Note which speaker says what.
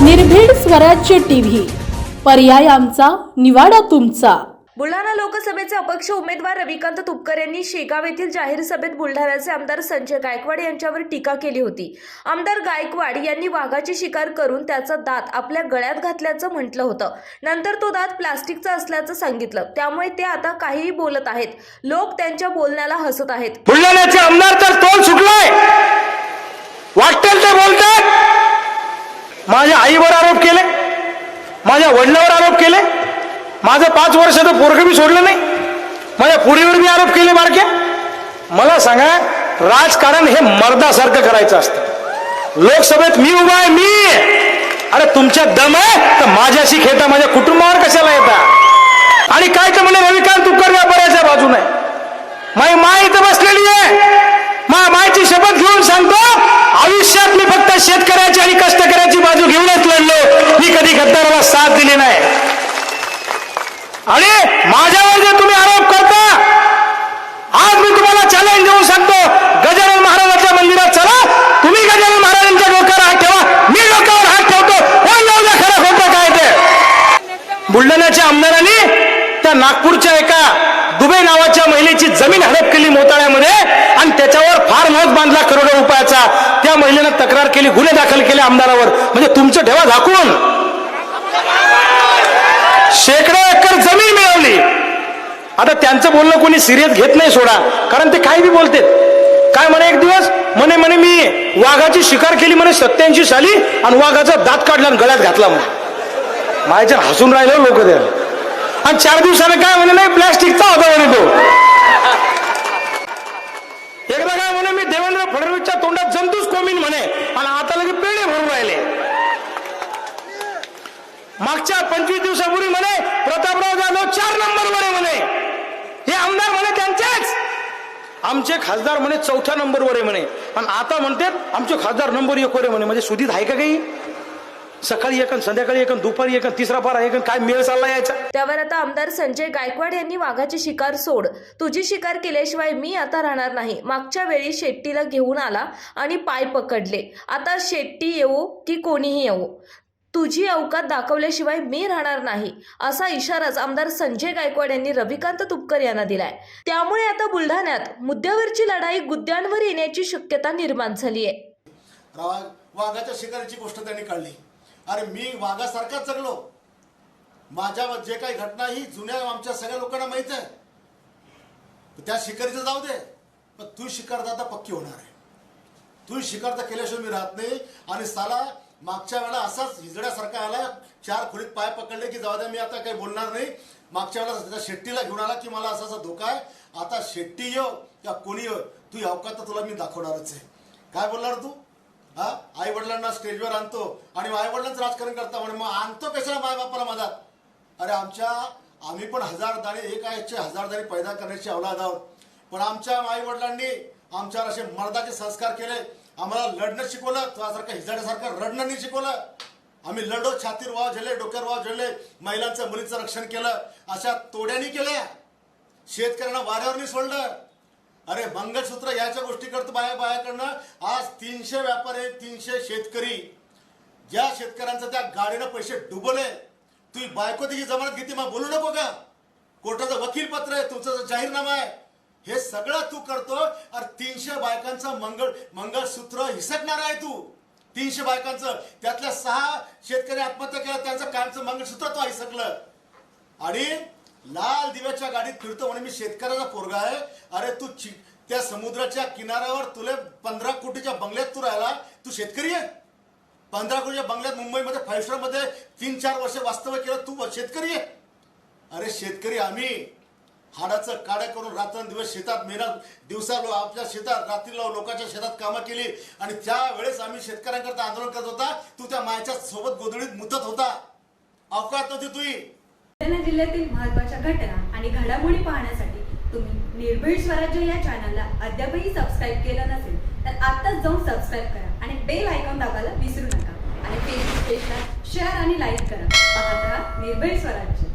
Speaker 1: स्वराज्य टीव्ही. पर्याय आमचा निवाडा तुमचा.
Speaker 2: बुलढाणा लोकसभेचे अपक्ष उमेदवार रविकांत तुपकर यांनी शेगाव येथील जाहीर सभेत बुलढाण्याचे आमदार संजय गायकवाड यांच्यावर टीका केली होती. आमदार गायकवाड यांनी वाघाची शिकार करून त्याचा दात आपल्या गळ्यात घातल्याचं म्हटलं होतं. नंतर तो दात प्लास्टिकचा असल्याचं सांगितलं. त्यामुळे ते आता काहीही बोलत आहेत. लोक त्यांच्या बोलण्याला हसत आहेत.
Speaker 3: बुलढाण्याचे आमदार तर तोल वाटेल ते बोलतात माझ्या आईवर आरोप केले माझ्या वडिलावर आरोप केले माझं पाच वर्षाचं पोरग मी सोडलं नाही. माझ्या पुरीवर मी आरोप केले बारक्या मला सांगा राजकारण हे मर्दासारखं करायचं असतं. लोकसभेत मी उभा आहे मी. अरे तुमच्या दम आहे तर माझ्याशी खेळता माझ्या कुटुंबावर कशाला येता? आणि काय तर म्हणे रविकांत तुपकर व्यापाऱ्याच्या बाजूने. माई माय इथं बसलेली आहे. मा मायची शपथ घेऊन सांगतो आयुष्यात मी फक्त शेतकऱ्याची आणि कष्टकऱ्याची बाजू घेऊनच लढलो. मी कधी गद्दाराला साथ दिली आणि माझ्यावर जे तुम्ही आरोप करता आज मी तुम्हाला चॅलेंज देऊ सांगतो गजानन महाराजांच्या मंदिरात चला तुम्ही गजानन महाराजांच्या डोक्यावर हात ठेवा मी डोक्यावर हात ठेवतो खरं होतं काय ते? बुलढाण्याच्या आमदारांनी त्या नागपूरच्या एका दुबे नावाच्या महिलेची जमीन हडप केली मोताळ्यामध्ये आणि त्याच्यावर फार्म हाऊस बांधला करोडो रुपयाचा. त्या महिलेनं तक्रार केली गुन्हे दाखल केले आमदारावर. म्हणजे तुमचं ठेवा झाकून आता त्यांचं बोलणं कोणी सिरियस घेत नाही सोडा. कारण ते काही बी बोलते काय म्हणे एक दिवस? म्हणे म्हणे मी वाघाची शिकार केली म्हणे सत्याऐंशी साली आणि वाघाचा दात काढला आणि गळ्यात घातला म्हणे. माझ्या हसून राहिलो लोक ते. आणि चार दिवसाने काय म्हणे नाही प्लॅस्टिकचा होता म्हणे तो. एकदा काय म्हणे मी देवेंद्र फडणवीसच्या तोंडात जंतूच कोमीन म्हणे आणि आता लगे पेढे भरून राहिले. मागच्या पंचवीस दिवसापूर्वी म्हणे प्रतापराव जाधव चार नंबरवर आहे म्हणे. हे आमदार म्हणे त्यांचेच. आमचे खासदार म्हणे चौथ्या नंबरवर आहे म्हणे. पण आता म्हणतात आमचे खासदार नंबर एक वर आहे म्हणे. म्हणजे सुधीत आहे का काही? सकाळी एक संध्याकाळी एक दुपारी एक तिसरा पारा एक काय मेळ चालला यायचा
Speaker 2: त्यावर आता आमदार संजय गायकवाड यांनी वाघाची शिकार सोड. तुझी शिकार केल्याशिवाय मी आता राहणार नाही. मागच्या वेळी शेट्टीला घेऊन आला आणि पाय पकडले. आता शेट्टी येऊ की कोणीही येऊ? तुझी अवकात दाखवल्याशिवाय मी राहणार नाही असा इशाराच आमदार संजय गायकवाड यांनी रविकांत तुपकर यांना दिलाय. त्यामुळे आता बुलढाण्यात मुद्द्यावरची लढाई गुद्द्यांवर येण्याची शक्यता निर्माण झाली आहे
Speaker 4: वाघाच्या शिकारीची गोष्ट त्यांनी काढली. अरे मी वाघासारखाच जगलो. माझ्या जे काही घटना ही जुन्या आमच्या सगळ्या लोकांना माहीत आहे. त्या शिकारीचं जाऊ दे पण तू शिकार तर आता पक्की होणार आहे. तू शिकार तर केल्याशिवाय मी राहत नाही. आणि साला मागच्या वेळेला असाच हिजड्यासारखा आला चार खोलीत पाय पकडले की जाऊ द्या मी आता काही बोलणार नाही. मागच्या वेळेला त्या शेट्टीला घेऊन आला की मला असा असा धोका आहे. आता शेट्टी येऊ या कोणी येऊ तू अवकात तर तुला मी दाखवणारच आहे. काय बोलणार तू? हा? आई वडिलांना स्टेजवर आणतो आणि आई वडिलांचं राजकारण करता म्हणे मग आणतो कशाला माय बापाला मधात अरे आमच्या आम्ही पण हजार दाणे एक आयचे हजार दाणे पैदा करण्याची अवलाद आहोत. पण आमच्या आई वडिलांनी आमच्यावर असे मर्दाचे संस्कार केले. आम्हाला लढणं शिकवलं तुझ्यासारखं हिजाड्यासारखं रडणं नाही शिकवलं. आम्ही लढो छातीर वाव झेले डोक्यावर वाव झेले महिलांचं मुलीचं रक्षण केलं. अशा तोड्यानी केल्या. शेतकऱ्यांना वाऱ्यावर नाही सोडलं. अरे मंगळसूत्र याच्या गोष्टी करतो बाया बायाकडनं. आज तीनशे व्यापारी तीनशे शेतकरी. ज्या शेतकऱ्यांचं त्या गाडीनं पैसे डुबवले. तुम्ही बायको तिची जमानत घेते मग बोलू नको का? कोर्टाचं वकील पत्र आहे तुमचं जाहीरनामा आहे. हे सगळं तू करतो अरे तीनशे बायकांचं मंगळ मंगळसूत्र हिसकणार आहे तू. तीनशे बायकांचं. त्यातल्या सहा शेतकरी आत्महत्या केल्या त्यांचं कायमचं मंगळसूत्र तो हिसकलं. आणि लाल दिव्याच्या गाडीत फिरतो म्हणे मी शेतकऱ्याचा पोरगा आहे. अरे तू चि- त्या समुद्राच्या किनाऱ्यावर तुले पंधरा कोटीच्या बंगल्यात तू राहिला. तू शेतकरी आहे? पंधरा कोटीच्या बंगल्यात मुंबईमध्ये फाईव्ह स्टारमध्ये तीन चार वर्ष वास्तव्य केलं तू शेतकरी आहे? अरे शेतकरी आम्ही. हाडाचं काड्या करून रात्रंदिवस शेतात मेहनत दिवसा लो आपल्या शेतात रात्रीला लोकांच्या शेतात कामं केली. आणि त्यावेळेस आम्ही शेतकऱ्यांकरता आंदोलन करत होता. तू त्या मायाच्या सोबत गोधडीत मुतत होता. अवकात नव्हती तुही
Speaker 5: बुलढाणा जिल्ह्यातील महत्त्वाच्या घटना आणि घडामोडी पाहण्यासाठी तुम्ही निर्भीड स्वराज्य या चॅनलला अद्यापही सबस्क्राईब केलं नसेल तर आत्ताच जाऊन सबस्क्राईब करा आणि बेल आयकॉन दाबायला विसरू नका. आणि फेसबुक पेजला शेअर आणि लाईक करा. पाहत राहा निर्भीड स्वराज्य.